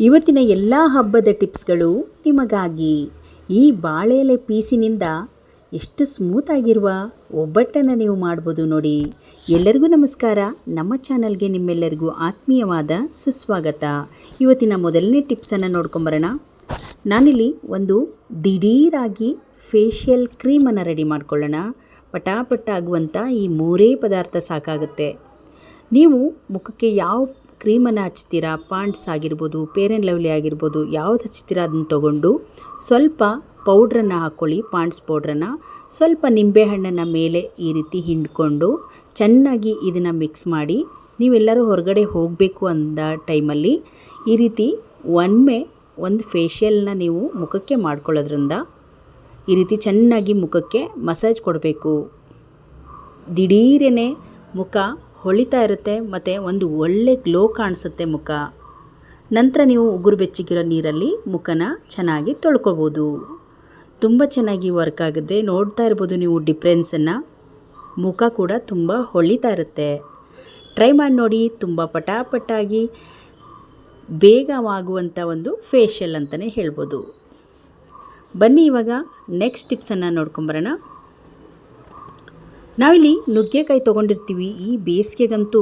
ಇವತ್ತಿನ ಎಲ್ಲ ಹಬ್ಬದ ಟಿಪ್ಸ್ಗಳು ನಿಮಗಾಗಿ. ಈ ಬಾಳೆಲೆ ಪೀಸಿನಿಂದ ಎಷ್ಟು ಸ್ಮೂತ್ ಆಗಿರುವ ಒಬ್ಬಟ್ಟನ್ನು ನೀವು ಮಾಡ್ಬೋದು ನೋಡಿ. ಎಲ್ಲರಿಗೂ ನಮಸ್ಕಾರ. ನಮ್ಮ ಚಾನಲ್ಗೆ ನಿಮ್ಮೆಲ್ಲರಿಗೂ ಆತ್ಮೀಯವಾದ ಸುಸ್ವಾಗತ. ಇವತ್ತಿನ ಮೊದಲನೇ ಟಿಪ್ಸನ್ನು ನೋಡ್ಕೊಂಬರೋಣ. ನಾನಿಲ್ಲಿ ಒಂದು ದಿಢೀರಾಗಿ ಫೇಶಿಯಲ್ ಕ್ರೀಮನ್ನು ರೆಡಿ ಮಾಡ್ಕೊಳ್ಳೋಣ. ಪಟಾಪಟ ಆಗುವಂಥ ಈ ಮೂರೇ ಪದಾರ್ಥ ಸಾಕಾಗುತ್ತೆ. ನೀವು ಮುಖಕ್ಕೆ ಯಾವ ಕ್ರೀಮನ್ನು ಹಚ್ತೀರಾ ಪಾಂಡ್ಸ್ ಆಗಿರ್ಬೋದು, ಪೇರನ್ ಲವ್ಲಿ ಆಗಿರ್ಬೋದು, ಯಾವ್ದು ಹಚ್ತೀರ ಅದನ್ನು ತೊಗೊಂಡು ಸ್ವಲ್ಪ ಪೌಡ್ರನ್ನು ಹಾಕ್ಕೊಳ್ಳಿ ಪಾಂಡ್ಸ್ ಪೌಡ್ರನ್ನು. ಸ್ವಲ್ಪ ನಿಂಬೆಹಣ್ಣನ್ನು ಮೇಲೆ ಈ ರೀತಿ ಹಿಂಡ್ಕೊಂಡು ಚೆನ್ನಾಗಿ ಇದನ್ನು ಮಿಕ್ಸ್ ಮಾಡಿ ನೀವೆಲ್ಲರೂ ಹೊರಗಡೆ ಹೋಗಬೇಕು ಅಂದ ಟೈಮಲ್ಲಿ ಈ ರೀತಿ ಒಮ್ಮೆ ಒಂದು ಫೇಶಿಯಲ್ನ ನೀವು ಮುಖಕ್ಕೆ ಮಾಡ್ಕೊಳ್ಳೋದ್ರಿಂದ ಈ ರೀತಿ ಚೆನ್ನಾಗಿ ಮುಖಕ್ಕೆ ಮಸಾಜ್ ಕೊಡಬೇಕು. ದಿಢೀರೇನೆ ಮುಖ ಹೊಳಿತಾ ಇರುತ್ತೆ, ಮತ್ತು ಒಂದು ಒಳ್ಳೆ ಗ್ಲೋ ಕಾಣಿಸುತ್ತೆ ಮುಖ. ನಂತರ ನೀವು ಉಗುರು ಬೆಚ್ಚಗಿರೋ ನೀರಲ್ಲಿ ಮುಖನ ಚೆನ್ನಾಗಿ ತೊಳ್ಕೊಬೋದು. ತುಂಬ ಚೆನ್ನಾಗಿ ವರ್ಕ್ ಆಗುತ್ತೆ. ನೋಡ್ತಾ ಇರ್ಬೋದು ನೀವು ಡಿಫ್ರೆನ್ಸನ್ನು ಮುಖ ಕೂಡ ತುಂಬ ಹೊಳಿತಾ ಇರುತ್ತೆ. ಟ್ರೈ ಮಾಡಿ ನೋಡಿ, ತುಂಬ ಪಟಾಪಟಾಗಿ ವೇಗವಾಗುವಂಥ ಒಂದು ಫೇಶಿಯಲ್ ಅಂತಲೇ ಹೇಳ್ಬೋದು. ಬನ್ನಿ ಇವಾಗ ನೆಕ್ಸ್ಟ್ ಟಿಪ್ಸನ್ನು ನೋಡ್ಕೊಂಬರೋಣ. ನಾವಿಲ್ಲಿ ನುಗ್ಗೆಕಾಯಿ ತೊಗೊಂಡಿರ್ತೀವಿ. ಈ ಬೇಸಿಗೆಗಂತೂ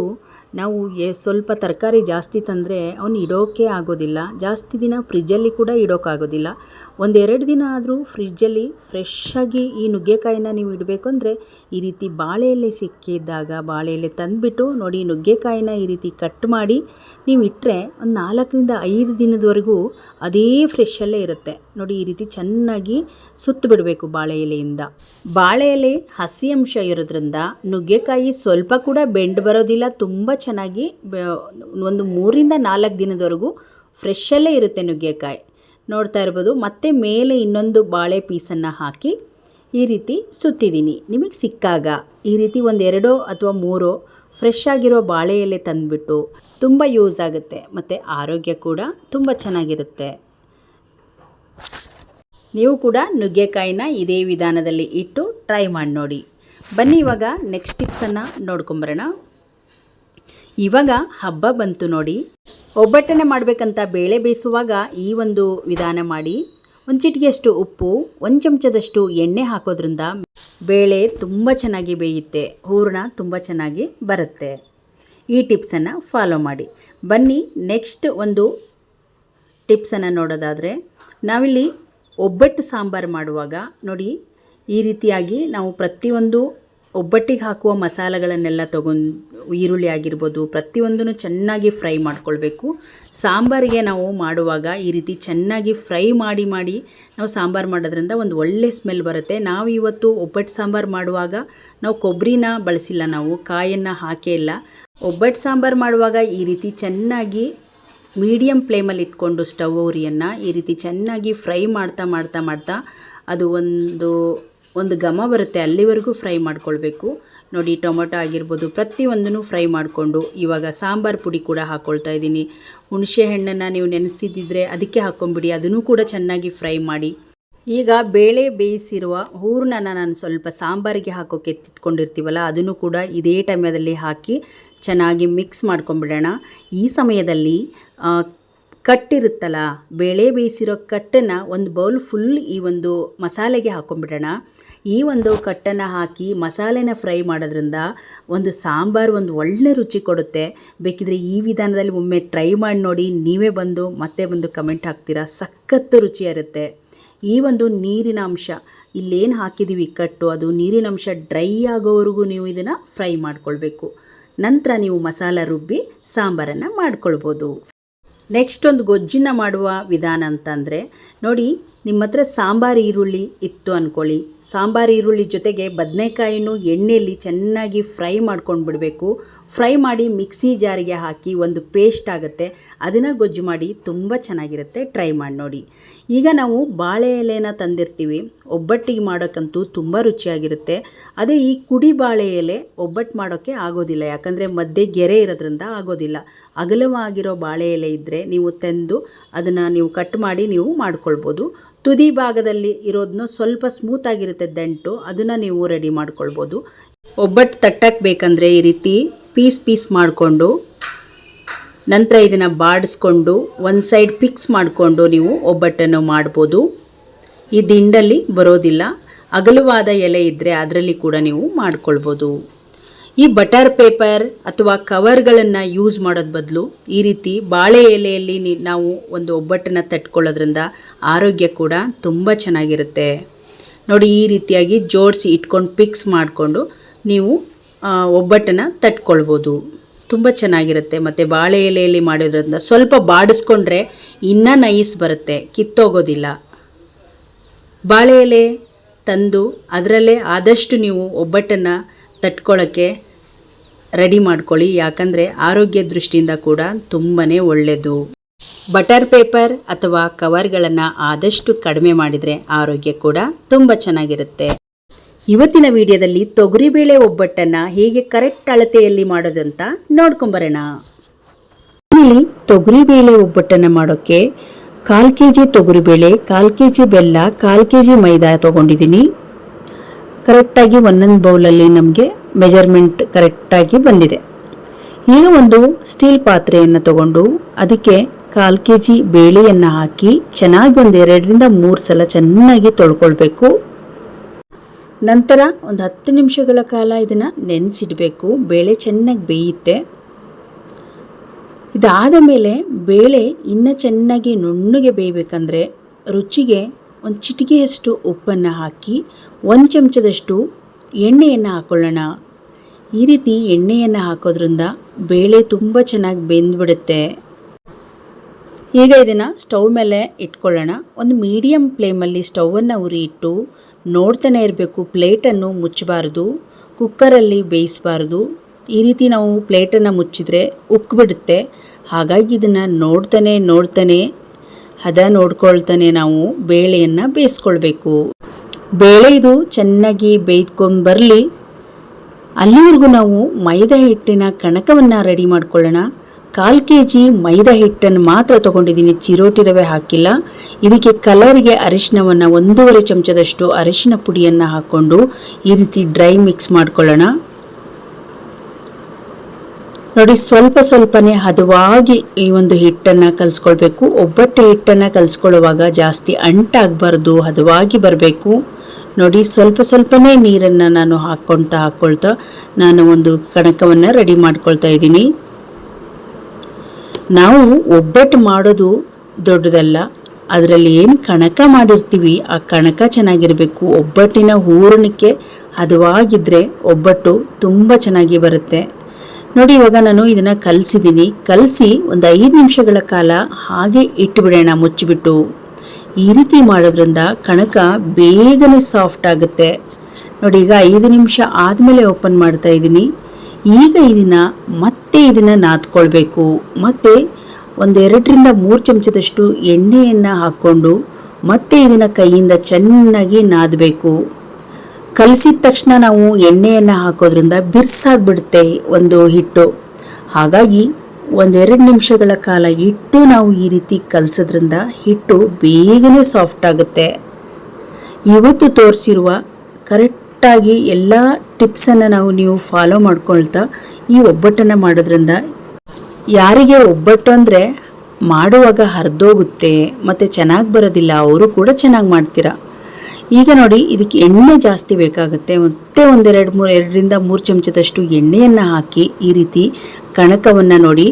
ನಾವು ಸ್ವಲ್ಪ ತರಕಾರಿ ಜಾಸ್ತಿ ತಂದರೆ ಅವನು ಇಡೋಕ್ಕೆ ಆಗೋದಿಲ್ಲ. ಜಾಸ್ತಿ ದಿನ ಫ್ರಿಜ್ಜಲ್ಲಿ ಕೂಡ ಇಡೋಕ್ಕಾಗೋದಿಲ್ಲ ಒಂದೆರಡು ದಿನ ಆದರೂ ಫ್ರಿಜ್ಜಲ್ಲಿ ಫ್ರೆಶ್ಶಾಗಿ ಈ ನುಗ್ಗೆಕಾಯಿನ ನೀವು ಇಡಬೇಕು ಅಂದರೆ ಈ ರೀತಿ ಬಾಳೆ ಎಲೆ ಸಿಕ್ಕಿದ್ದಾಗ ಬಾಳೆ ಎಲೆ ತಂದುಬಿಟ್ಟು ನೋಡಿ ನುಗ್ಗೆಕಾಯಿನ ಈ ರೀತಿ ಕಟ್ ಮಾಡಿ ನೀವು ಇಟ್ಟರೆ ಒಂದು ನಾಲ್ಕರಿಂದ ಐದು ದಿನದವರೆಗೂ ಅದೇ ಫ್ರೆಶ್ಶಲ್ಲೇ ಇರುತ್ತೆ. ನೋಡಿ ಈ ರೀತಿ ಚೆನ್ನಾಗಿ ಸುತ್ತು ಬಿಡಬೇಕು ಬಾಳೆ ಎಲೆಯಿಂದ. ಬಾಳೆ ಎಲೆ ಹಸಿ ಅಂಶ ಇರೋದ್ರಿಂದ ನುಗ್ಗೆಕಾಯಿ ಸ್ವಲ್ಪ ಕೂಡ ಬೆಂಡ್ ಬರೋದಿಲ್ಲ, ತುಂಬ ಚೆನ್ನಾಗಿ ಒಂದು ಮೂರಿಂದ ನಾಲ್ಕು ದಿನದವರೆಗೂ ಫ್ರೆಶಲ್ಲೇ ಇರುತ್ತೆ ನುಗ್ಗೆಕಾಯಿ. ನೋಡ್ತಾ ಇರ್ಬೋದು, ಮತ್ತೆ ಮೇಲೆ ಇನ್ನೊಂದು ಬಾಳೆ ಪೀಸನ್ನು ಹಾಕಿ ಈ ರೀತಿ ಸುತ್ತಿದ್ದೀನಿ. ನಿಮಗೆ ಸಿಕ್ಕಾಗ ಈ ರೀತಿ ಒಂದು ಎರಡೋ ಅಥವಾ ಮೂರೋ ಫ್ರೆಶ್ ಆಗಿರೋ ಬಾಳೆ ಎಲೆ ತಂದುಬಿಟ್ಟು ತುಂಬ ಯೂಸ್ ಆಗುತ್ತೆ, ಮತ್ತು ಆರೋಗ್ಯ ಕೂಡ ತುಂಬ ಚೆನ್ನಾಗಿರುತ್ತೆ. ನೀವು ಕೂಡ ನುಗ್ಗೆಕಾಯಿನ ಇದೇ ವಿಧಾನದಲ್ಲಿ ಇಟ್ಟು ಟ್ರೈ ಮಾಡಿ ನೋಡಿ ಬನ್ನಿ ಇವಾಗ ನೆಕ್ಸ್ಟ್ ಟಿಪ್ಸನ್ನು ನೋಡ್ಕೊಂಬರೋಣ. ಇವಾಗ ಹಬ್ಬ ಬಂತು ನೋಡಿ. ಒಬ್ಬಟ್ಟನೆ ಮಾಡಬೇಕಂತ ಬೇಳೆ ಬೇಯಿಸುವಾಗ ಈ ಒಂದು ವಿಧಾನ ಮಾಡಿ. ಒಂದು ಚಿಟಿಗೆಯಷ್ಟು ಉಪ್ಪು, ಒಂದು ಚಮಚದಷ್ಟು ಎಣ್ಣೆ ಹಾಕೋದ್ರಿಂದ ಬೇಳೆ ತುಂಬ ಚೆನ್ನಾಗಿ ಬೇಯುತ್ತೆ, ಹೂರಣ ತುಂಬ ಚೆನ್ನಾಗಿ ಬರುತ್ತೆ. ಈ ಟಿಪ್ಸನ್ನು ಫಾಲೋ ಮಾಡಿ. ಬನ್ನಿ ನೆಕ್ಸ್ಟ್ ಒಂದು ಟಿಪ್ಸನ್ನು ನೋಡೋದಾದರೆ. ನಾವಿಲ್ಲಿ ಒಬ್ಬಟ್ಟು ಸಾಂಬಾರು ಮಾಡುವಾಗ ನೋಡಿ, ಈ ರೀತಿಯಾಗಿ ನಾವು ಪ್ರತಿಯೊಂದು ಒಬ್ಬಟ್ಟಿಗೆ ಹಾಕುವ ಮಸಾಲೆಗಳನ್ನೆಲ್ಲ ತಗೊಂಡು, ಈರುಳ್ಳಿ ಆಗಿರ್ಬೋದು, ಪ್ರತಿಯೊಂದನ್ನು ಚೆನ್ನಾಗಿ ಫ್ರೈ ಮಾಡ್ಕೊಳ್ಬೇಕು. ಸಾಂಬಾರಿಗೆ ನಾವು ಮಾಡುವಾಗ ಈ ರೀತಿ ಚೆನ್ನಾಗಿ ಫ್ರೈ ಮಾಡಿ ಮಾಡಿ ನಾವು ಸಾಂಬಾರು ಮಾಡೋದ್ರಿಂದ ಒಂದು ಒಳ್ಳೆ ಸ್ಮೆಲ್ ಬರುತ್ತೆ. ನಾವು ಇವತ್ತು ಒಬ್ಬಟ್ಟು ಸಾಂಬಾರು ಮಾಡುವಾಗ ನಾವು ಕೊಬ್ಬರಿನ ಬಳಸಿಲ್ಲ ನಾವು, ಕಾಯನ್ನು ಹಾಕೇ ಇಲ್ಲ. ಒಬ್ಬಟ್ಟು ಸಾಂಬಾರು ಮಾಡುವಾಗ ಈ ರೀತಿ ಚೆನ್ನಾಗಿ ಮೀಡಿಯಮ್ ಫ್ಲೇಮಲ್ಲಿ ಇಟ್ಕೊಂಡು ಸ್ಟವ್ ಉರಿಯನ್ನು ಈ ರೀತಿ ಚೆನ್ನಾಗಿ ಫ್ರೈ ಮಾಡ್ತಾ ಮಾಡ್ತಾ ಮಾಡ್ತಾ ಅದು ಒಂದು ಒಂದು ಘಮ ಬರುತ್ತೆ ಅಲ್ಲಿವರೆಗೂ ಫ್ರೈ ಮಾಡ್ಕೊಳ್ಬೇಕು. ನೋಡಿ, ಟೊಮೊಟೊ ಆಗಿರ್ಬೋದು, ಪ್ರತಿಯೊಂದನ್ನು ಫ್ರೈ ಮಾಡಿಕೊಂಡು ಇವಾಗ ಸಾಂಬಾರು ಪುಡಿ ಕೂಡ ಹಾಕ್ಕೊಳ್ತಾ ಇದ್ದೀನಿ. ಹುಣಸೆ ಹಣ್ಣನ್ನು ನೀವು ನೆನೆಸಿದ್ದಿದ್ರೆ ಅದಕ್ಕೆ ಹಾಕ್ಕೊಂಬಿಡಿ ಅದನ್ನು ಕೂಡ ಚೆನ್ನಾಗಿ ಫ್ರೈ ಮಾಡಿ. ಈಗ ಬೇಳೆ ಬೇಯಿಸಿರುವ ಹೂರ್ಣನ ನಾನು ಸ್ವಲ್ಪ ಸಾಂಬಾರಿಗೆ ಹಾಕೋಕೆ ಎತ್ತಿಟ್ಕೊಂಡಿರ್ತೀವಲ್ಲ, ಅದನ್ನು ಕೂಡ ಇದೇ ಟೈಮದಲ್ಲಿ ಹಾಕಿ ಚೆನ್ನಾಗಿ ಮಿಕ್ಸ್ ಮಾಡ್ಕೊಂಬಿಡೋಣ. ಈ ಸಮಯದಲ್ಲಿ ಕಟ್ಟಿರುತ್ತಲ್ಲ? ಬೇಳೆ ಬೇಯಿಸಿರೋ ಕಟ್ಟನ್ನು ಒಂದು ಬೌಲ್ ಫುಲ್ ಈ ಒಂದು ಮಸಾಲೆಗೆ ಹಾಕೊಂಡ್ಬಿಡೋಣ. ಈ ಒಂದು ಕಟ್ಟನ್ನು ಹಾಕಿ ಮಸಾಲೆನ ಫ್ರೈ ಮಾಡೋದ್ರಿಂದ ಒಂದು ಸಾಂಬಾರು ಒಂದು ಒಳ್ಳೆ ರುಚಿ ಕೊಡುತ್ತೆ. ಬೇಕಿದ್ರೆ ಈ ವಿಧಾನದಲ್ಲಿ ಒಮ್ಮೆ ಟ್ರೈ ಮಾಡಿ ನೋಡಿ, ನೀವೇ ಬಂದು ಮತ್ತೆ ಬಂದು ಕಮೆಂಟ್ ಹಾಕ್ತೀರಾ? ಸಖತ್ತು ರುಚಿ ಇರುತ್ತೆ. ಈ ಒಂದು ನೀರಿನ ಅಂಶ, ಇಲ್ಲೇನು ಹಾಕಿದ್ದೀವಿ ಕಟ್ಟು, ಅದು ನೀರಿನ ಅಂಶ ಡ್ರೈ ಆಗೋವರೆಗೂ ನೀವು ಇದನ್ನು ಫ್ರೈ ಮಾಡ್ಕೊಳ್ಬೇಕು. ನಂತರ ನೀವು ಮಸಾಲ ರುಬ್ಬಿ ಸಾಂಬಾರನ್ನು ಮಾಡ್ಕೊಳ್ಬೋದು. ನೆಕ್ಸ್ಟ್ ಒಂದು ಗೊಜ್ಜಿನ ಮಾಡುವ ವಿಧಾನ ಅಂತಂದರೆ ನೋಡಿ ನಿಮ್ಮ ಹತ್ರ ಸಾಂಬಾರು ಈರುಳ್ಳಿ ಇತ್ತು ಅಂದ್ಕೊಳ್ಳಿ ಸಾಂಬಾರು ಈರುಳ್ಳಿ ಜೊತೆಗೆ ಬದನೆಕಾಯಿನೂ ಎಣ್ಣೆಯಲ್ಲಿ ಚೆನ್ನಾಗಿ ಫ್ರೈ ಮಾಡ್ಕೊಂಡು ಬಿಡಬೇಕು ಫ್ರೈ ಮಾಡಿ ಮಿಕ್ಸಿ ಜಾರಿಗೆ ಹಾಕಿ ಒಂದು ಪೇಸ್ಟ್ ಆಗುತ್ತೆ. ಅದನ್ನು ಗೊಜ್ಜು ಮಾಡಿ ತುಂಬ ಚೆನ್ನಾಗಿರುತ್ತೆ. ಟ್ರೈ ಮಾಡಿ ನೋಡಿ. ಈಗ ನಾವು ಬಾಳೆ ಎಲೆನ ತಂದಿರ್ತೀವಿ. ಒಬ್ಬಟ್ಟಿಗೆ ಮಾಡೋಕ್ಕಂತೂ ತುಂಬ ರುಚಿಯಾಗಿರುತ್ತೆ. ಅದೇ ಈ ಕುಡಿ ಬಾಳೆ ಎಲೆ ಒಬ್ಬಟ್ಟು ಮಾಡೋಕ್ಕೆ ಆಗೋದಿಲ್ಲ. ಯಾಕಂದರೆ ಮಧ್ಯೆ ಗೆರೆ ಇರೋದ್ರಿಂದ ಆಗೋದಿಲ್ಲ. ಅಗಲವಾಗಿರೋ ಬಾಳೆ ಎಲೆ ಇದ್ದರೆ ನೀವು ತಂದು ಅದನ್ನು ನೀವು ಕಟ್ ಮಾಡಿ ನೀವು ಮಾಡ್ಕೊಳ್ಬೋದು. ತುದಿ ಭಾಗದಲ್ಲಿ ಇರೋದನ್ನು ಸ್ವಲ್ಪ ಸ್ಮೂತ್ ಆಗಿರುತ್ತೆ ದಂಟು, ಅದನ್ನು ನೀವು ರೆಡಿ ಮಾಡ್ಕೊಳ್ಬೋದು. ಒಬ್ಬಟ್ಟು ತಟ್ಟಕ್ಕೆ ಬೇಕಂದರೆ ಈ ರೀತಿ ಪೀಸ್ ಪೀಸ್ ಮಾಡಿಕೊಂಡು, ನಂತರ ಇದನ್ನು ಬಾಡಿಸ್ಕೊಂಡು, ಒಂದು ಸೈಡ್ ಫಿಕ್ಸ್ ಮಾಡಿಕೊಂಡು ನೀವು ಒಬ್ಬಟ್ಟನ್ನು ಮಾಡ್ಬೋದು. ಈ ದಿಂಡಲ್ಲಿ ಬರೋದಿಲ್ಲ. ಅಗಲವಾದ ಎಲೆ ಇದ್ದರೆ ಅದರಲ್ಲಿ ಕೂಡ ನೀವು ಮಾಡ್ಕೊಳ್ಬೋದು. ಈ ಬಟರ್ ಪೇಪರ್ ಅಥವಾ ಕವರ್ಗಳನ್ನು ಯೂಸ್ ಮಾಡೋದ ಬದಲು ಈ ರೀತಿ ಬಾಳೆ ಎಲೆಯಲ್ಲಿ ನಾವು ಒಂದು ಒಬ್ಬಟ್ಟನ್ನು ತಟ್ಕೊಳ್ಳೋದ್ರಿಂದ ಆರೋಗ್ಯ ಕೂಡ ತುಂಬ ಚೆನ್ನಾಗಿರುತ್ತೆ. ನೋಡಿ ಈ ರೀತಿಯಾಗಿ ಜೋಡಿಸಿ ಇಟ್ಕೊಂಡು ಪಿಕ್ಸ್ ಮಾಡಿಕೊಂಡು ನೀವು ಒಬ್ಬಟ್ಟನ್ನು ತಟ್ಕೊಳ್ಬೋದು. ತುಂಬ ಚೆನ್ನಾಗಿರುತ್ತೆ. ಮತ್ತು ಬಾಳೆ ಎಲೆಯಲ್ಲಿ ಮಾಡೋದ್ರಿಂದ ಸ್ವಲ್ಪ ಬಾಡಿಸ್ಕೊಂಡ್ರೆ ಇನ್ನೂ ನೈಸ್ ಬರುತ್ತೆ, ಕಿತ್ತೋಗೋದಿಲ್ಲ. ಬಾಳೆ ಎಲೆ ತಂದು ಅದರಲ್ಲೇ ಆದಷ್ಟು ನೀವು ಒಬ್ಬಟ್ಟನ್ನು ತಟ್ಕೊಳ್ಳೋಕ್ಕೆ ರೆಡಿ ಮಾಡ್ಕೊಳ್ಳಿ. ಯಾಕಂದರೆ ಆರೋಗ್ಯ ದೃಷ್ಟಿಯಿಂದ ಕೂಡ ತುಂಬಾ ಒಳ್ಳೆಯದು ಬಟರ್ ಪೇಪರ್ ಅಥವಾ ಕವರ್ಗಳನ್ನು ಆದಷ್ಟು ಕಡಿಮೆ ಮಾಡಿದರೆ ಆರೋಗ್ಯ ಕೂಡ ತುಂಬ ಚೆನ್ನಾಗಿರುತ್ತೆ. ಇವತ್ತಿನ ವಿಡಿಯೋದಲ್ಲಿ ತೊಗರಿಬೇಳೆ ಒಬ್ಬಟ್ಟನ್ನು ಹೇಗೆ ಕರೆಕ್ಟ್ ಅಳತೆಯಲ್ಲಿ ಮಾಡೋದು ಅಂತ ನೋಡ್ಕೊಂಬರೋಣ ಇಲ್ಲಿ ತೊಗರಿಬೇಳೆ ಒಬ್ಬಟ್ಟನ್ನು ಮಾಡೋಕ್ಕೆ ಕಾಲು ಕೆ ಜಿ ತೊಗರಿಬೇಳೆ ಕಾಲು ಕೆ ಜಿ ಬೆಲ್ಲ, ಕಾಲು ಕೆ ಜಿ ಮೈದಾ ತೊಗೊಂಡಿದ್ದೀನಿ. ಕರೆಕ್ಟಾಗಿ ಒಂದೊಂದು ಬೌಲಲ್ಲಿ ನಮಗೆ ಮೆಜರ್ಮೆಂಟ್ ಕರೆಕ್ಟಾಗಿ ಬಂದಿದೆ. ಈಗ ಒಂದು ಸ್ಟೀಲ್ ಪಾತ್ರೆಯನ್ನು ತಗೊಂಡು ಅದಕ್ಕೆ ಕಾಲು ಕೆ ಜಿ ಬೇಳೆಯನ್ನು ಹಾಕಿ ಚೆನ್ನಾಗಿ ಒಂದು ಎರಡರಿಂದ ಮೂರು ಸಲ ಚೆನ್ನಾಗಿ ತೊಳ್ಕೊಳ್ಬೇಕು. ನಂತರ ಒಂದು ಹತ್ತು ನಿಮಿಷಗಳ ಕಾಲ ಇದನ್ನು ನೆನೆಸಿಡಬೇಕು. ಬೇಳೆ ಚೆನ್ನಾಗಿ ಬೇಯುತ್ತೆ. ಇದಾದ ಮೇಲೆ ಬೇಳೆ ಇನ್ನೂ ಚೆನ್ನಾಗಿ ನುಣ್ಣಗೆ ಬೇಯಬೇಕಂದ್ರೆ ರುಚಿಗೆ ಒಂದು ಚಿಟಿಕೆಯಷ್ಟು ಉಪ್ಪನ್ನು ಹಾಕಿ ಒಂದು ಚಮಚದಷ್ಟು ಎಣ್ಣೆಯನ್ನು ಹಾಕ್ಕೊಳ್ಳೋಣ ಈ ರೀತಿ ಎಣ್ಣೆಯನ್ನು ಹಾಕೋದ್ರಿಂದ ಬೇಳೆ ತುಂಬ ಚೆನ್ನಾಗಿ ಬೆಂದ್ಬಿಡುತ್ತೆ. ಈಗ ಇದನ್ನು ಸ್ಟವ್ ಮೇಲೆ ಇಟ್ಕೊಳ್ಳೋಣ. ಒಂದು ಮೀಡಿಯಮ್ ಫ್ಲೇಮಲ್ಲಿ ಸ್ಟವನ್ನು ಉರಿ ಇಟ್ಟು ನೋಡ್ತಾನೆ ಇರಬೇಕು, ಪ್ಲೇಟನ್ನು ಮುಚ್ಚಬಾರ್ದು, ಕುಕ್ಕರಲ್ಲಿ ಬೇಯಿಸಬಾರ್ದು. ಈ ರೀತಿ ನಾವು ಪ್ಲೇಟನ್ನು ಮುಚ್ಚಿದರೆ ಉಕ್ಕಿಬಿಡುತ್ತೆ ಹಾಗಾಗಿ ಇದನ್ನು ನೋಡ್ತಾನೆ ನೋಡ್ತಾನೆ, ಹದ ನೋಡ್ಕೊಳ್ತಾನೆ ನಾವು ಬೇಳೆಯನ್ನು ಬೇಯಿಸ್ಕೊಳ್ಬೇಕು. ಬೇಳೆ ಚೆನ್ನಾಗಿ ಬೇಯ್ಕೊಂಡು ಬರಲಿ. ಅಲ್ಲಿವರೆಗೂ ನಾವು ಮೈದಾ ಹಿಟ್ಟಿನ ಕಣಕವನ್ನು ರೆಡಿ ಮಾಡ್ಕೊಳ್ಳೋಣ. ಕಾಲು ಕೆ ಜಿ ಮೈದಾ ಹಿಟ್ಟನ್ನು ಮಾತ್ರ ತೊಗೊಂಡಿದ್ದೀನಿ, ಚಿರೋಟಿ ರವೆ ಹಾಕಿಲ್ಲ. ಇದಕ್ಕೆ ಕಲರ್ಗೆ ಅರಿಶಿನವನ್ನು ಒಂದೂವರೆ ಚಮಚದಷ್ಟು ಅರಿಶಿನ ಪುಡಿಯನ್ನು ಹಾಕ್ಕೊಂಡು ಈ ರೀತಿ ಡ್ರೈ ಮಿಕ್ಸ್ ಮಾಡ್ಕೊಳ್ಳೋಣ. ನೋಡಿ, ಸ್ವಲ್ಪ ಸ್ವಲ್ಪನೇ ಹದವಾಗಿ ಈ ಒಂದು ಹಿಟ್ಟನ್ನು ಕಲಿಸ್ಕೊಳ್ಬೇಕು. ಒಬ್ಬಟ್ಟೆ ಹಿಟ್ಟನ್ನು ಕಲಿಸ್ಕೊಳ್ಳುವಾಗ ಜಾಸ್ತಿ ಅಂಟಾಗಬಾರ್ದು, ಹದವಾಗಿ ಬರಬೇಕು. ನೋಡಿ, ಸ್ವಲ್ಪ ಸ್ವಲ್ಪನೇ ನೀರನ್ನು ನಾನು ಹಾಕ್ಕೊಳ್ತಾ ಹಾಕ್ಕೊಳ್ತಾ ನಾನು ಒಂದು ಕಣಕವನ್ನು ರೆಡಿ ಮಾಡ್ಕೊಳ್ತಾ ಇದ್ದೀನಿ. ನಾವು ಒಬ್ಬಟ್ಟು ಮಾಡೋದು ದೊಡ್ಡದಲ್ಲ, ಅದರಲ್ಲಿ ಏನು ಕಣಕ ಮಾಡಿರ್ತೀವಿ, ಆ ಕಣಕ ಚೆನ್ನಾಗಿರಬೇಕು. ಒಬ್ಬಟ್ಟಿನ ಹೂರಣಕ್ಕೆ ಹದವಾಗಿದ್ದರೆ ಒಬ್ಬಟ್ಟು ತುಂಬ ಚೆನ್ನಾಗಿ ಬರುತ್ತೆ. ನೋಡಿ, ಇವಾಗ ನಾನು ಇದನ್ನು ಕಲಸಿದ್ದೀನಿ. ಕಲಸಿ ಒಂದು ಐದು ನಿಮಿಷಗಳ ಕಾಲ ಹಾಗೆ ಇಟ್ಟುಬಿಡೋಣ ಮುಚ್ಚಿಬಿಟ್ಟು. ಈ ರೀತಿ ಮಾಡೋದ್ರಿಂದ ಕಣಕ ಬೇಗನೆ ಸಾಫ್ಟ್ ಆಗುತ್ತೆ. ನೋಡಿ, ಈಗ ಐದು ನಿಮಿಷ ಆದಮೇಲೆ ಓಪನ್ ಮಾಡ್ತಾ ಇದ್ದೀನಿ. ಈಗ ಇದನ್ನು ಮತ್ತೆ ಇದನ್ನು ನಾದ್ಕೊಳ್ಬೇಕು. ಮತ್ತು ಒಂದೆರಡರಿಂದ ಮೂರು ಚಮಚದಷ್ಟು ಎಣ್ಣೆಯನ್ನು ಹಾಕ್ಕೊಂಡು ಮತ್ತೆ ಇದನ್ನು ಕೈಯಿಂದ ಚೆನ್ನಾಗಿ ನಾದಬೇಕು. ಕಲಸಿದ ತಕ್ಷಣ ನಾವು ಎಣ್ಣೆಯನ್ನು ಹಾಕೋದ್ರಿಂದ ಬಿರ್ಸಾಗ್ಬಿಡುತ್ತೆ ಒಂದು ಹಿಟ್ಟು. ಹಾಗಾಗಿ ಒಂದೆರಡು ನಿಮಿಷಗಳ ಕಾಲ ಇಟ್ಟು ನಾವು ಈ ರೀತಿ ಕಲಸೋದ್ರಿಂದ ಹಿಟ್ಟು ಬೇಗನೆ ಸಾಫ್ಟ್ ಆಗುತ್ತೆ. ಇವತ್ತು ತೋರಿಸಿರುವ ಕರೆಕ್ಟಾಗಿ ಎಲ್ಲ ಟಿಪ್ಸನ್ನು ನಾವು ನೀವು ಫಾಲೋ ಮಾಡ್ಕೊಳ್ತಾ ಈ ಒಬ್ಬಟ್ಟನ್ನು ಮಾಡೋದ್ರಿಂದ ಯಾರಿಗೆ ಒಬ್ಬಟ್ಟು ಅಂದರೆ ಮಾಡುವಾಗ ಹರಿದೋಗುತ್ತೆ ಮತ್ತು ಚೆನ್ನಾಗಿ ಬರೋದಿಲ್ಲ, ಅವರು ಕೂಡ ಚೆನ್ನಾಗಿ ಮಾಡ್ತೀರಾ? ಈಗ ನೋಡಿ, ಇದಕ್ಕೆ ಎಣ್ಣೆ ಜಾಸ್ತಿ ಬೇಕಾಗುತ್ತೆ. ಮತ್ತೆ ಒಂದೆರಡು ಮೂರು, ಎರಡರಿಂದ ಮೂರು ಚಮಚದಷ್ಟು ಎಣ್ಣೆಯನ್ನು ಹಾಕಿ ಈ ರೀತಿ ಕಣಕವನ್ನು ನೋಡಿ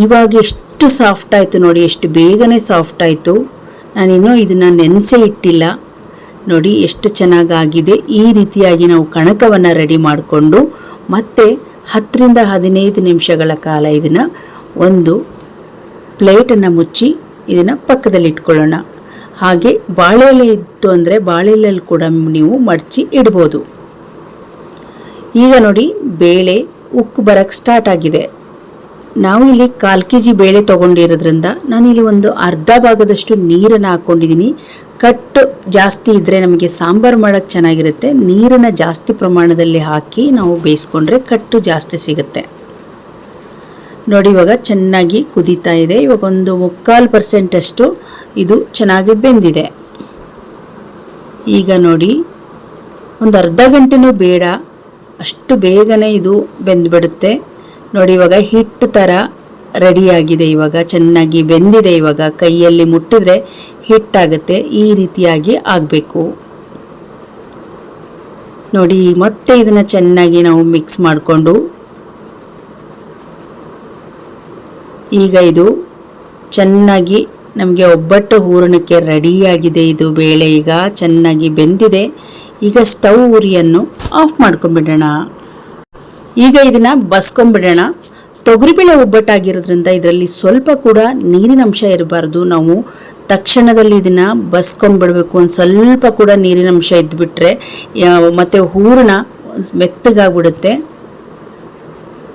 ಇವಾಗ ಎಷ್ಟು ಸಾಫ್ಟ್ ಆಯಿತು ನೋಡಿ, ಎಷ್ಟು ಬೇಗನೆ ಸಾಫ್ಟ್ ಆಯಿತು. ನಾನಿನ್ನೂ ಇದನ್ನು ನೆನೆಸೇ ಇಟ್ಟಿಲ್ಲ. ನೋಡಿ ಎಷ್ಟು ಚೆನ್ನಾಗಾಗಿದೆ. ಈ ರೀತಿಯಾಗಿ ನಾವು ಕಣಕವನ್ನು ರೆಡಿ ಮಾಡಿಕೊಂಡು, ಮತ್ತೆ ಹತ್ತರಿಂದ ಹದಿನೈದು ನಿಮಿಷಗಳ ಕಾಲ ಇದನ್ನು ಒಂದು ಪ್ಲೇಟನ್ನು ಮುಚ್ಚಿ ಇದನ್ನು ಪಕ್ಕದಲ್ಲಿ ಇಟ್ಕೊಳ್ಳೋಣ. ಹಾಗೆ ಬಾಳೆಲೆ ಇತ್ತು ಅಂದರೆ ಬಾಳೆಲೆಯಲ್ಲಿ ಕೂಡ ನೀವು ಮಡಚಿ ಇಡ್ಬೋದು. ಈಗ ನೋಡಿ, ಬೇಳೆ ಉಕ್ಕು ಬರಕ್ಕೆ ಸ್ಟಾರ್ಟ್ ಆಗಿದೆ. ನಾವು ಇಲ್ಲಿ ಕಾಲು ಕೆ ಜಿ ಬೇಳೆ ತೊಗೊಂಡಿರೋದ್ರಿಂದ ನಾನಿಲ್ಲಿ ಒಂದು ಅರ್ಧ ಭಾಗದಷ್ಟು ನೀರನ್ನು ಹಾಕ್ಕೊಂಡಿದ್ದೀನಿ ಕಟ್ಟು ಜಾಸ್ತಿ ಇದ್ದರೆ ನಮಗೆ ಸಾಂಬಾರು ಮಾಡೋಕ್ಕೆ ಚೆನ್ನಾಗಿರುತ್ತೆ. ನೀರನ್ನು ಜಾಸ್ತಿ ಪ್ರಮಾಣದಲ್ಲಿ ಹಾಕಿ ನಾವು ಬೇಯಿಸ್ಕೊಂಡ್ರೆ ಕಟ್ಟು ಜಾಸ್ತಿ ಸಿಗುತ್ತೆ. ನೋಡಿ, ಇವಾಗ ಚೆನ್ನಾಗಿ ಕುದೀತಾ ಇದೆ. ಇವಾಗ ಒಂದು ಮುಕ್ಕಾಲು ಪರ್ಸೆಂಟಷ್ಟು ಇದು ಚೆನ್ನಾಗಿ ಬೆಂದಿದೆ. ಈಗ ನೋಡಿ, ಒಂದು ಅರ್ಧ ಗಂಟೆನೂ ಬೇಡ. ಅಷ್ಟು ಬೇಗನೆ ಇದು ಬೆಂದ್ಬಿಡುತ್ತೆ. ನೋಡಿ ಇವಾಗ ಹಿಟ್ಟು ಥರ ರೆಡಿಯಾಗಿದೆ ಇವಾಗ, ಚೆನ್ನಾಗಿ ಬೆಂದಿದೆ ಇವಾಗ. ಕೈಯಲ್ಲಿ ಮುಟ್ಟಿದ್ರೆ ಹಿಟ್ಟಾಗುತ್ತೆ, ಈ ರೀತಿಯಾಗಿ ಆಗಬೇಕು. ನೋಡಿ ಮತ್ತೆ ಇದನ್ನು ಚೆನ್ನಾಗಿ ನಾವು ಮಿಕ್ಸ್ ಮಾಡಿಕೊಂಡು. ಈಗ ಇದು ಚೆನ್ನಾಗಿ ನಮಗೆ ಒಬ್ಬಟ್ಟು ಹೂರಣಕ್ಕೆ ರೆಡಿಯಾಗಿದೆ ಇದು ಬೇಳೆ ಈಗ, ಚೆನ್ನಾಗಿ ಬೆಂದಿದೆ. ಈಗ ಸ್ಟವ್ ಉರಿಯನ್ನು ಆಫ್ ಮಾಡ್ಕೊಂಡ್ಬಿಡೋಣ ಈಗ ಇದನ್ನ ಬಸ್ಕೊಂಡ್ಬಿಡೋಣ ತೊಗರಿಬೇಳೆ ಒಬ್ಬಟ್ಟಾಗಿರೋದ್ರಿಂದ ಇದರಲ್ಲಿ ಸ್ವಲ್ಪ ಕೂಡ ನೀರಿನ ಅಂಶ ಇರಬಾರ್ದು. ನಾವು ತಕ್ಷಣದಲ್ಲಿ ಇದನ್ನ ಬಸ್ಕೊಂಡ್ಬಿಡ್ಬೇಕು ಒಂದು ಸ್ವಲ್ಪ ಕೂಡ ನೀರಿನ ಅಂಶ ಇದ್ಬಿಟ್ರೆ ಮತ್ತು ಮತ್ತೆ ಹೂರಣ ಮೆತ್ತಗಾಗ್ಬಿಡುತ್ತೆ.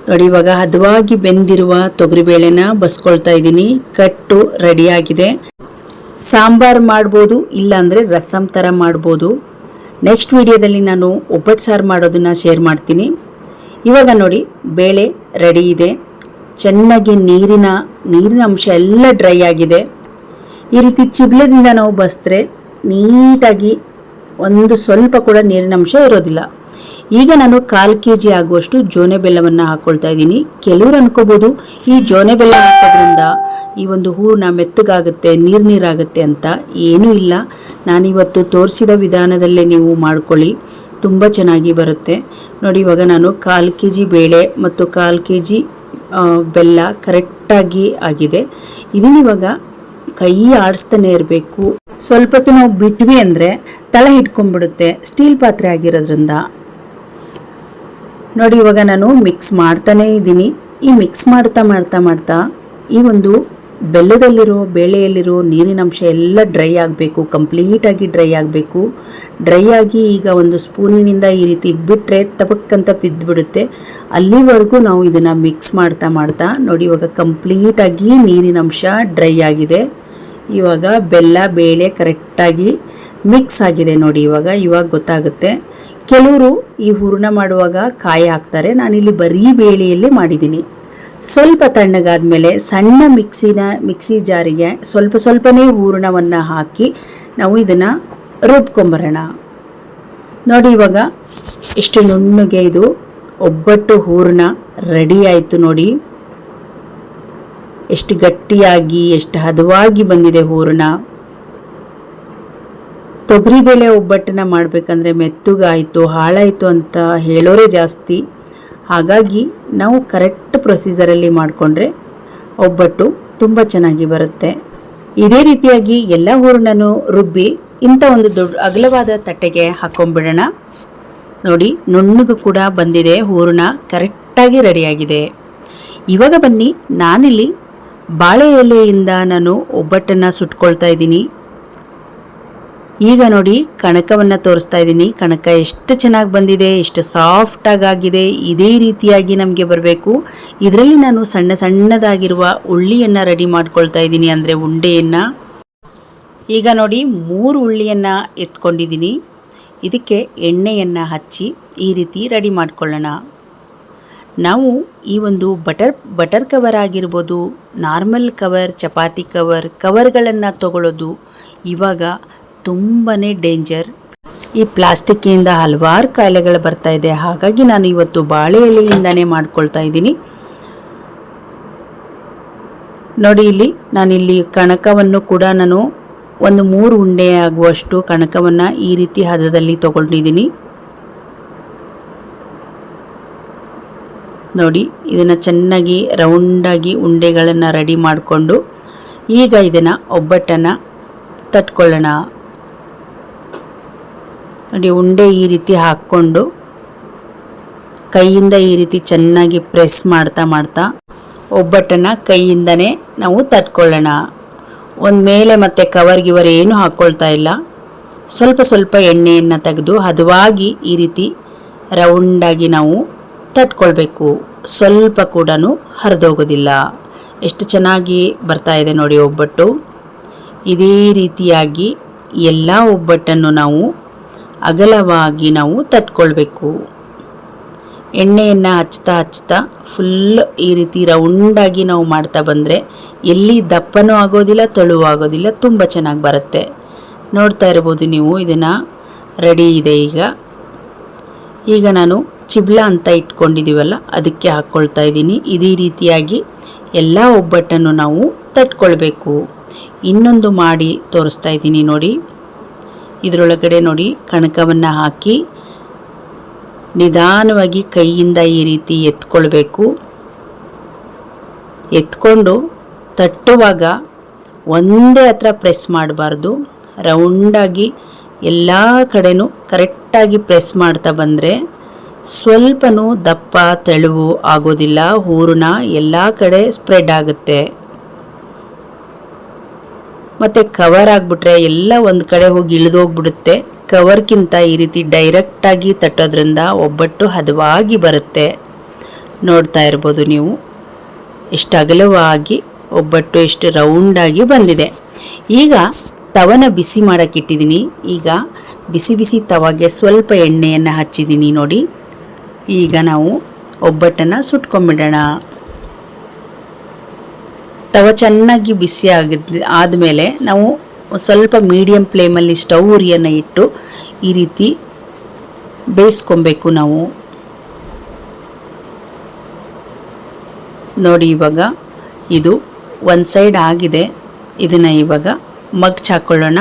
ನೋಡಿ, ಇವಾಗ ಹದವಾಗಿ ಬೆಂದಿರುವ ತೊಗರಿಬೇಳೆನ ಬಸ್ಕೊಳ್ತಾ ಇದ್ದೀನಿ. ಕಟ್ಟು ರೆಡಿಯಾಗಿದೆ. ಸಾಂಬಾರ್ ಮಾಡ್ಬೋದು, ಇಲ್ಲಾಂದರೆ ರಸಂ ಥರ ಮಾಡ್ಬೋದು. ನೆಕ್ಸ್ಟ್ ವಿಡಿಯೋದಲ್ಲಿ ನಾನು ಒಬ್ಬಟ್ಟು ಸಾರು ಮಾಡೋದನ್ನು ಶೇರ್ ಮಾಡ್ತೀನಿ. ಇವಾಗ ನೋಡಿ, ಬೇಳೆ ರೆಡಿ ಇದೆ. ಚೆನ್ನಾಗಿ ನೀರಿನ ನೀರಿನ ಅಂಶ ಎಲ್ಲ ಡ್ರೈ ಆಗಿದೆ. ಈ ರೀತಿ ಚಿಬ್ಲದಿಂದ ನಾವು ಬಸಿದ್ರೆ ನೀಟಾಗಿ ಒಂದು ಸ್ವಲ್ಪ ಕೂಡ ನೀರಿನ ಅಂಶ ಇರೋದಿಲ್ಲ. ಈಗ ನಾನು ಕಾಲು ಕೆ ಜಿ ಆಗುವಷ್ಟು ಜೋನೆ ಬೆಲ್ಲವನ್ನು ಹಾಕ್ಕೊಳ್ತಾ ಇದ್ದೀನಿ. ಕೆಲವರು ಅನ್ಕೋಬೋದು, ಈ ಜೋನೆ ಬೆಲ್ಲ ಹಾಕೋದ್ರಿಂದ ಈ ಒಂದು ಹೂರಣ ಮೆತ್ತಗಾಗುತ್ತೆ, ನೀರು ನೀರಾಗುತ್ತೆ ಅಂತ ಏನೂ ಇಲ್ಲ. ನಾನಿವತ್ತು ತೋರಿಸಿದ ವಿಧಾನದಲ್ಲೇ ನೀವು ಮಾಡ್ಕೊಳ್ಳಿ. ತುಂಬ ಚೆನ್ನಾಗಿ ಬರುತ್ತೆ. ನೋಡಿ, ಇವಾಗ ನಾನು ಕಾಲು ಕೆ ಜಿ ಬೇಳೆ ಮತ್ತು ಕಾಲು ಕೆ ಜಿ ಬೆಲ್ಲ ಕರೆಕ್ಟಾಗಿ ಆಗಿದೆ. ಇದನ್ನಿವಾಗ ಕೈ ಆಡಿಸ್ತಾನೆ ಇರಬೇಕು. ಸ್ವಲ್ಪ ಹೊತ್ತು ನಾವು ಬಿಟ್ವಿ ಅಂದರೆ ತಲೆ ಹಿಡ್ಕೊಂಡ್ಬಿಡುತ್ತೆ. ಸ್ಟೀಲ್ ಪಾತ್ರೆ ಆಗಿರೋದ್ರಿಂದ ನೋಡಿ, ಇವಾಗ ನಾನು ಮಿಕ್ಸ್ ಮಾಡ್ತಾನೇ ಇದ್ದೀನಿ. ಈ ಮಿಕ್ಸ್ ಮಾಡ್ತಾ ಮಾಡ್ತಾ ಮಾಡ್ತಾ ಈ ಒಂದು ಬೆಲ್ಲದಲ್ಲಿರೋ, ಬೇಳೆಯಲ್ಲಿರೋ ನೀರಿನ ಅಂಶ ಎಲ್ಲ ಡ್ರೈ ಆಗಬೇಕು ಕಂಪ್ಲೀಟಾಗಿ ಡ್ರೈ ಆಗಬೇಕು. ಡ್ರೈ ಆಗಿ ಈಗ ಒಂದು ಸ್ಪೂನಿನಿಂದ ಈ ರೀತಿ ಬಿಟ್ಟರೆ ತಪಕ್ಕಂತ ಬಿದ್ದುಬಿಡುತ್ತೆ ಅಲ್ಲಿವರೆಗೂ ನಾವು ಇದನ್ನು ಮಿಕ್ಸ್ ಮಾಡ್ತಾ ಮಾಡ್ತಾ ನೋಡಿ, ಇವಾಗ ಕಂಪ್ಲೀಟಾಗಿ ನೀರಿನ ಅಂಶ ಡ್ರೈ ಆಗಿದೆ. ಇವಾಗ ಬೆಲ್ಲ, ಬೇಳೆ ಕರೆಕ್ಟಾಗಿ ಮಿಕ್ಸ್ ಆಗಿದೆ ನೋಡಿ, ಇವಾಗ ಇವಾಗ ಗೊತ್ತಾಗುತ್ತೆ. ಕೆಲವರು ಈ ಹೂರಣ ಮಾಡುವಾಗ ಕಾಯಿ ಹಾಕ್ತಾರೆ. ನಾನಿಲ್ಲಿ ಬರೀ ಬೇಳೆಯಲ್ಲೇ ಮಾಡಿದ್ದೀನಿ. ಸ್ವಲ್ಪ ತಣ್ಣಗಾದ್ಮೇಲೆ ಸಣ್ಣ ಮಿಕ್ಸಿನ, ಮಿಕ್ಸಿ ಜಾರಿಗೆ ಸ್ವಲ್ಪ ಸ್ವಲ್ಪನೇ ಹೂರಣವನ್ನು ಹಾಕಿ ನಾವು ಇದನ್ನು ರುಬ್ಕೊಂಬರೋಣ. ನೋಡಿ ಇವಾಗ ಎಷ್ಟು ನುಣ್ಣಗೆ ಇದು ಒಬ್ಬಟ್ಟು ಹೂರಣ ರೆಡಿ ಆಯಿತು ನೋಡಿ. ಎಷ್ಟು ಗಟ್ಟಿಯಾಗಿ, ಎಷ್ಟು ಹದವಾಗಿ ಬಂದಿದೆ ಹೂರಣ. ತೊಗರಿಬೇಳೆ ಒಬ್ಬಟ್ಟನ್ನು ಮಾಡಬೇಕಂದ್ರೆ ಮೆತ್ತಗಾಯಿತು, ಹಾಳಾಯಿತು ಅಂತ ಹೇಳೋರೇ ಜಾಸ್ತಿ. ಹಾಗಾಗಿ ನಾವು ಕರೆಕ್ಟ್ ಪ್ರೊಸೀಜರಲ್ಲಿ ಮಾಡಿಕೊಂಡ್ರೆ ಒಬ್ಬಟ್ಟು ತುಂಬ ಚೆನ್ನಾಗಿ ಬರುತ್ತೆ. ಇದೇ ರೀತಿಯಾಗಿ ಎಲ್ಲ ಹೂರಣನೂ ರುಬ್ಬಿ ಇಂಥ ಒಂದು ದೊಡ್ಡ ಅಗಲವಾದ ತಟ್ಟೆಗೆ ಹಾಕೊಂಡ್ಬಿಡೋಣ. ನೋಡಿ, ನುಣ್ಣಗೂ ಕೂಡ ಬಂದಿದೆ, ಹೂರಣ ಕರೆಕ್ಟಾಗಿ ರೆಡಿಯಾಗಿದೆ. ಇವಾಗ ಬನ್ನಿ, ನಾನಿಲ್ಲಿ ಬಾಳೆ ಎಲೆಯಿಂದ ನಾನು ಒಬ್ಬಟ್ಟನ್ನು ಸುಟ್ಕೊಳ್ತಾ ಇದ್ದೀನಿ. ಈಗ ನೋಡಿ ಕಣಕವನ್ನು ತೋರಿಸ್ತಾ ಇದ್ದೀನಿ. ಕಣಕ ಎಷ್ಟು ಚೆನ್ನಾಗಿ ಬಂದಿದೆ, ಎಷ್ಟು ಸಾಫ್ಟಾಗಿ ಆಗಿದೆ ಇದೇ ರೀತಿಯಾಗಿ ನಮಗೆ ಬರಬೇಕು. ಇದರಲ್ಲಿ ನಾನು ಸಣ್ಣ ಸಣ್ಣದಾಗಿರುವ ಉಳ್ಳಿಯನ್ನು ರೆಡಿ ಮಾಡ್ಕೊಳ್ತಾ ಇದ್ದೀನಿ, ಅಂದರೆ ಉಂಡೆಯನ್ನು. ಈಗ ನೋಡಿ ಮೂರು ಉಳ್ಳಿಯನ್ನು ಎತ್ಕೊಂಡಿದ್ದೀನಿ. ಇದಕ್ಕೆ ಎಣ್ಣೆಯನ್ನು ಹಚ್ಚಿ ಈ ರೀತಿ ರೆಡಿ ಮಾಡ್ಕೊಳ್ಳೋಣ. ನಾವು ಈ ಒಂದು ಬಟರ್ ಬಟರ್ ಕವರ್ ಆಗಿರ್ಬೋದು ನಾರ್ಮಲ್ ಕವರ್ ಚಪಾತಿ ಕವರ್ ಕವರ್ಗಳನ್ನು ತಗೊಳ್ಳೋದು ಇವಾಗ ತುಂಬಾ ಡೇಂಜರ್. ಈ ಪ್ಲಾಸ್ಟಿಕ್ಕಿಂದ ಹಲವಾರು ಕಾಯಿಲೆಗಳು ಬರ್ತಾ ಇದೆ. ಹಾಗಾಗಿ ನಾನು ಇವತ್ತು ಬಾಳೆ ಎಲೆಯಿಂದನೇ ಮಾಡ್ಕೊಳ್ತಾ ಇದ್ದೀನಿ. ನೋಡಿ ಇಲ್ಲಿ, ನಾನಿಲ್ಲಿ ಕಣಕವನ್ನು ಕೂಡ ನಾನು ಒಂದು ಮೂರು ಉಂಡೆ ಆಗುವಷ್ಟು ಕಣಕವನ್ನು ಈ ರೀತಿ ಹದದಲ್ಲಿ ತಗೊಂಡಿದ್ದೀನಿ. ನೋಡಿ, ಇದನ್ನು ಚೆನ್ನಾಗಿ ರೌಂಡಾಗಿ ಉಂಡೆಗಳನ್ನು ರೆಡಿ ಮಾಡಿಕೊಂಡು ಈಗ ಇದನ್ನು ಒಬ್ಬಟ್ಟನ್ನು ತಟ್ಕೊಳ್ಳೋಣ. ನೋಡಿ, ಉಂಡೆ ಈ ರೀತಿ ಹಾಕ್ಕೊಂಡು ಕೈಯಿಂದ ಈ ರೀತಿ ಚೆನ್ನಾಗಿ ಪ್ರೆಸ್ ಮಾಡ್ತಾ ಮಾಡ್ತಾ ಒಬ್ಬಟ್ಟನ್ನು ಕೈಯಿಂದನೇ ನಾವು ತಟ್ಕೊಳ್ಳೋಣ. ಒಂದು ಮೇಲೆ ಮತ್ತು ಕವರ್ ಗಿವರ್ ಏನು ಹಾಕ್ಕೊಳ್ತಾ ಇಲ್ಲ. ಸ್ವಲ್ಪ ಸ್ವಲ್ಪ ಎಣ್ಣೆಯನ್ನು ತೆಗೆದು ಹದವಾಗಿ ಈ ರೀತಿ ರೌಂಡಾಗಿ ನಾವು ತಟ್ಕೊಳ್ಬೇಕು. ಸ್ವಲ್ಪ ಕೂಡ ಹರಿದೋಗೋದಿಲ್ಲ. ಎಷ್ಟು ಚೆನ್ನಾಗಿ ಬರ್ತಾ ಇದೆ ನೋಡಿ ಒಬ್ಬಟ್ಟು. ಇದೇ ರೀತಿಯಾಗಿ ಎಲ್ಲ ಒಬ್ಬಟ್ಟನ್ನು ನಾವು ಅಗಲವಾಗಿ ನಾವು ತಟ್ಕೊಳ್ಬೇಕು. ಎಣ್ಣೆಯನ್ನು ಹಚ್ತಾ ಹಚ್ತಾ ಫುಲ್ ಈ ರೀತಿ ರೌಂಡಾಗಿ ನಾವು ಮಾಡ್ತಾ ಬಂದರೆ ಎಲ್ಲಿ ದಪ್ಪನೂ ಆಗೋದಿಲ್ಲ ಆಗೋದಿಲ್ಲ, ತುಂಬ ಚೆನ್ನಾಗಿ ಬರುತ್ತೆ. ನೋಡ್ತಾ ಇರ್ಬೋದು ನೀವು, ಇದನ್ನು ರೆಡಿ ಇದೆ ಈಗ. ಈಗ ನಾನು ಚಿಬ್ಲ ಅಂತ ಇಟ್ಕೊಂಡಿದ್ದೀವಲ್ಲ ಅದಕ್ಕೆ ಹಾಕ್ಕೊಳ್ತಾ ಇದ್ದೀನಿ. ಇದೇ ರೀತಿಯಾಗಿ ಎಲ್ಲ ಒಬ್ಬಟ್ಟನ್ನು ನಾವು ತಟ್ಕೊಳ್ಬೇಕು. ಇನ್ನೊಂದು ಮಾಡಿ ತೋರಿಸ್ತಾ ಇದ್ದೀನಿ ನೋಡಿ. ಇದರೊಳಗಡೆ ನೋಡಿ, ಕಣಕವನ್ನು ಹಾಕಿ ನಿಧಾನವಾಗಿ ಕೈಯಿಂದ ಈ ರೀತಿ ಎತ್ಕೊಳ್ಬೇಕು. ಎತ್ಕೊಂಡು ತಟ್ಟುವಾಗ ಒಂದೇ ಹತ್ರ ಪ್ರೆಸ್ ಮಾಡಬಾರ್ದು. ರೌಂಡಾಗಿ ಎಲ್ಲ ಕಡೆನೂ ಕರೆಕ್ಟಾಗಿ ಪ್ರೆಸ್ ಮಾಡ್ತಾ ಬಂದರೆ ಸ್ವಲ್ಪನೂ ದಪ್ಪ, ತೆಳುವು ಆಗೋದಿಲ್ಲ. ಹೂರಣ ಎಲ್ಲ ಕಡೆ ಸ್ಪ್ರೆಡ್ ಆಗುತ್ತೆ. ಮತ್ತು ಕವರ್ ಆಗಿಬಿಟ್ರೆ ಎಲ್ಲ ಒಂದು ಕಡೆ ಹೋಗಿ ಇಳಿದೋಗ್ಬಿಡುತ್ತೆ. ಕವರ್ಗಿಂತ ಈ ರೀತಿ ಡೈರೆಕ್ಟಾಗಿ ತಟ್ಟೋದ್ರಿಂದ ಒಬ್ಬಟ್ಟು ಹದವಾಗಿ ಬರುತ್ತೆ. ನೋಡ್ತಾ ಇರ್ಬೋದು ನೀವು. ಎಷ್ಟು ಅಗಲವಾಗಿ ಒಬ್ಬಟ್ಟು ಎಷ್ಟು ರೌಂಡಾಗಿ ಬಂದಿದೆ. ಈಗ ತವನ ಬಿಸಿ ಮಾಡೋಕ್ಕಿಟ್ಟಿದ್ದೀನಿ ಈಗ ಬಿಸಿ ಬಿಸಿ ತವಾಗೆ ಸ್ವಲ್ಪ ಎಣ್ಣೆಯನ್ನು ಹಚ್ಚಿದ್ದೀನಿ ನೋಡಿ. ಈಗ ನಾವು ಒಬ್ಬಟ್ಟನ್ನು ಸುಟ್ಕೊಂಬಿಡೋಣ ತವ ಚೆನ್ನಾಗಿ ಬಿಸಿ ಆಗಿದ ಆದಮೇಲೆ ನಾವು ಸ್ವಲ್ಪ ಮೀಡಿಯಂ ಫ್ಲೇಮಲ್ಲಿ ಸ್ಟವ್ ಉರಿಯನ್ನು ಇಟ್ಟು ಈ ರೀತಿ ಬೇಯಿಸ್ಕೊಬೇಕು ನಾವು. ನೋಡಿ ಇವಾಗ ಇದು ಒಂದು ಸೈಡ್ ಆಗಿದೆ, ಇದನ್ನು ಇವಾಗ ಮಗ್ಚ್ ಹಾಕ್ಕೊಳ್ಳೋಣ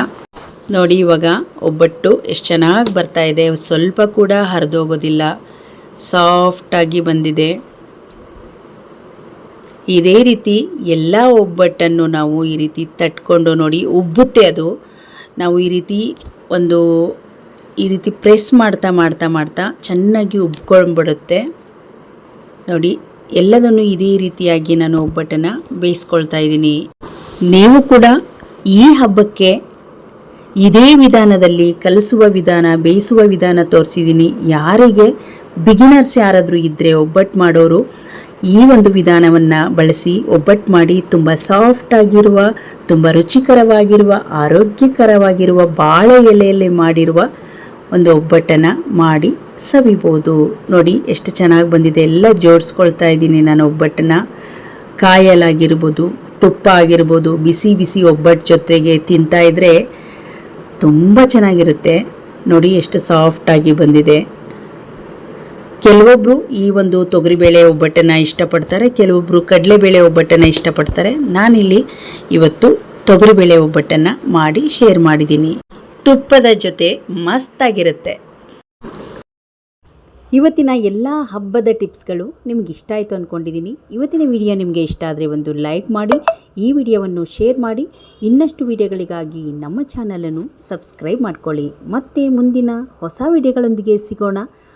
ನೋಡಿ ಇವಾಗ ಒಬ್ಬಟ್ಟು ಎಷ್ಟು ಚೆನ್ನಾಗಿ ಬರ್ತಾ ಇದೆ, ಸ್ವಲ್ಪ ಕೂಡ ಹರಿದೋಗೋದಿಲ್ಲ ಸಾಫ್ಟಾಗಿ ಬಂದಿದೆ. ಇದೇ ರೀತಿ ಎಲ್ಲ ಒಬ್ಬಟ್ಟನ್ನು ನಾವು ಈ ರೀತಿ ತಟ್ಕೊಂಡು ನೋಡಿ ಉಬ್ಬುತ್ತೆ ಅದು. ನಾವು ಈ ರೀತಿ ಒಂದು ಈ ರೀತಿ ಪ್ರೆಸ್ ಮಾಡ್ತಾ ಮಾಡ್ತಾ ಮಾಡ್ತಾ ಚೆನ್ನಾಗಿ ಉಬ್ಕೊಂಡ್ಬಿಡುತ್ತೆ. ನೋಡಿ, ಎಲ್ಲದನ್ನು ಇದೇ ರೀತಿಯಾಗಿ ನಾನು ಒಬ್ಬಟ್ಟನ್ನು ಬೇಯಿಸ್ಕೊಳ್ತಾ ಇದ್ದೀನಿ. ನೀವು ಕೂಡ ಈ ಹಬ್ಬಕ್ಕೆ ಇದೇ ವಿಧಾನದಲ್ಲಿ ಕಲಿಸುವ ವಿಧಾನ, ಬೇಯಿಸುವ ವಿಧಾನ ತೋರಿಸಿದ್ದೀನಿ. ಯಾರಿಗೆ ಬಿಗಿನರ್ಸ್ ಯಾರಾದರೂ ಇದ್ದರೆ ಒಬ್ಬಟ್ಟು ಮಾಡೋರು ಈ ಒಂದು ವಿಧಾನವನ್ನು ಬಳಸಿ ಒಬ್ಬಟ್ಟು ಮಾಡಿ ತುಂಬ ಸಾಫ್ಟ್ ಆಗಿರುವ, ತುಂಬ ರುಚಿಕರವಾಗಿರುವ, ಆರೋಗ್ಯಕರವಾಗಿರುವ ಬಾಳೆ ಎಲೆಯಲ್ಲಿ ಮಾಡಿರುವ ಒಂದು ಒಬ್ಬಟ್ಟನ್ನು ಮಾಡಿ ಸವಿಬೋದು. ನೋಡಿ, ಎಷ್ಟು ಚೆನ್ನಾಗಿ ಬಂದಿದೆ. ಎಲ್ಲ ಜೋಡಿಸ್ಕೊಳ್ತಾ ಇದ್ದೀನಿ ನಾನು ಒಬ್ಬಟ್ಟನ್ನು. ಕಾಯಲಾಗಿರ್ಬೋದು, ತುಪ್ಪ ಆಗಿರ್ಬೋದು, ಬಿಸಿ ಬಿಸಿ ಒಬ್ಬಟ್ಟು ಜೊತೆಗೆ ತಿಂತಾ ಇದ್ದರೆ ತುಂಬ ಚೆನ್ನಾಗಿರುತ್ತೆ. ನೋಡಿ, ಎಷ್ಟು ಸಾಫ್ಟಾಗಿ ಬಂದಿದೆ. ಕೆಲವೊಬ್ಬರು ಈ ಒಂದು ತೊಗರಿಬೇಳೆ ಒಬ್ಬಟ್ಟನ್ನು ಇಷ್ಟಪಡ್ತಾರೆ ಕೆಲವೊಬ್ಬರು ಕಡಲೆಬೇಳೆ ಒಬ್ಬಟ್ಟನ್ನು ಇಷ್ಟಪಡ್ತಾರೆ. ನಾನಿಲ್ಲಿ ಇವತ್ತು ತೊಗರಿಬೇಳೆ ಒಬ್ಬಟ್ಟನ್ನು ಮಾಡಿ ಶೇರ್ ಮಾಡಿದ್ದೀನಿ. ತುಪ್ಪದ ಜೊತೆ ಮಸ್ತಾಗಿರುತ್ತೆ. ಇವತ್ತಿನ ಎಲ್ಲ ಹಬ್ಬದ ಟಿಪ್ಸ್ಗಳು ನಿಮ್ಗೆ ಇಷ್ಟ ಆಯಿತು ಅಂದ್ಕೊಂಡಿದ್ದೀನಿ ಇವತ್ತಿನ ವಿಡಿಯೋ ನಿಮಗೆ ಇಷ್ಟ ಆದರೆ ಒಂದು ಲೈಕ್ ಮಾಡಿ, ಈ ವಿಡಿಯೋವನ್ನು ಶೇರ್ ಮಾಡಿ. ಇನ್ನಷ್ಟು ವಿಡಿಯೋಗಳಿಗಾಗಿ ನಮ್ಮ ಚಾನಲನ್ನು ಸಬ್ಸ್ಕ್ರೈಬ್ ಮಾಡ್ಕೊಳ್ಳಿ. ಮತ್ತೆ ಮುಂದಿನ ಹೊಸ ವಿಡಿಯೋಗಳೊಂದಿಗೆ ಸಿಗೋಣ.